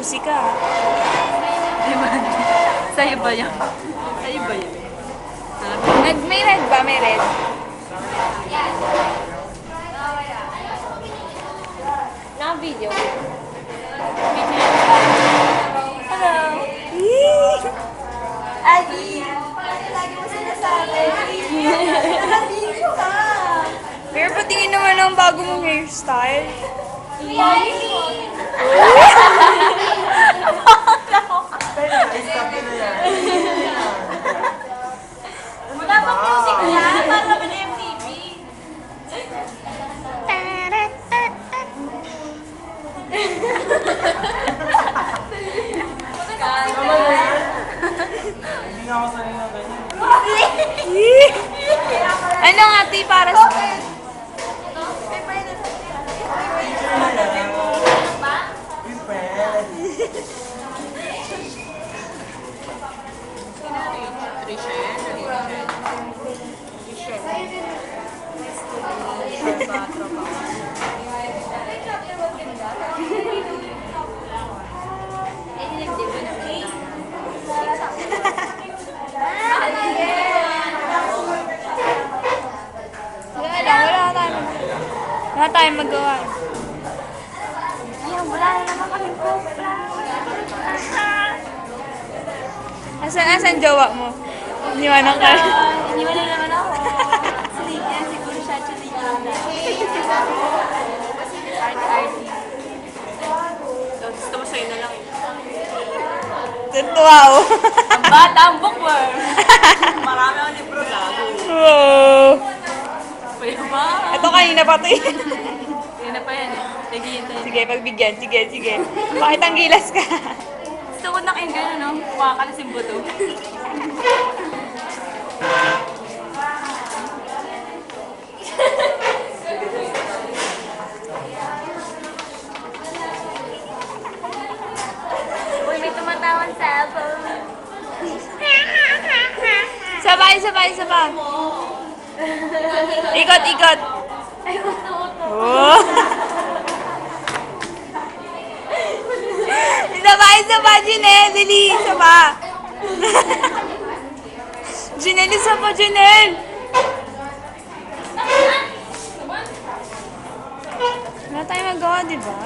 Juicy ka. Di ba? Sa'yo ba yan? Sa'yo ba yan? Red, may red ba? May red? Naka-video. Hello. Adi! Pero patingin naman ang bago mong hairstyle. Wala pang music yan. Para Wala tayong magawa. Ayun, wala na naman kaming kopla. Asan, asan jowa mo? Iniwanan ka. Iniwan na naman ako. Si Lydia, siguro siya si Lydia. Art-arty. Gusto mo sa'yo na lang. Oh. Ang bata ang bookworm. Marami akong libro gago. Wow. Ba? Ito kanina pa to eh. Yan na pa yan eh. Naghihintay. Sige, pagbigyan. Sige, sige. Bakit ang gilas ka? Gusto ko nakinggan, ano? Makakalasin buto. Sabay, sabay, sabay. Ikot, ikot. Ay. Oh. Sabay, sabay, Janelle. Dali, sabay. Janelle, pa, Janelle. Wala tayong magawa, di ba?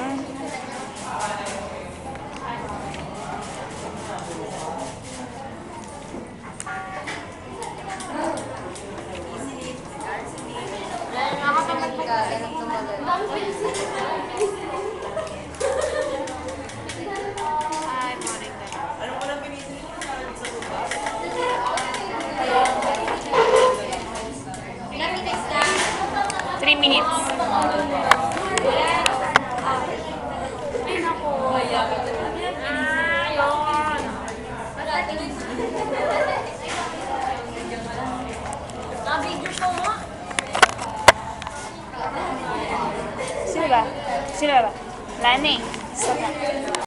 Three minutes. Naka-video ko mo. Sino ba? Sino ba? Lani. Na.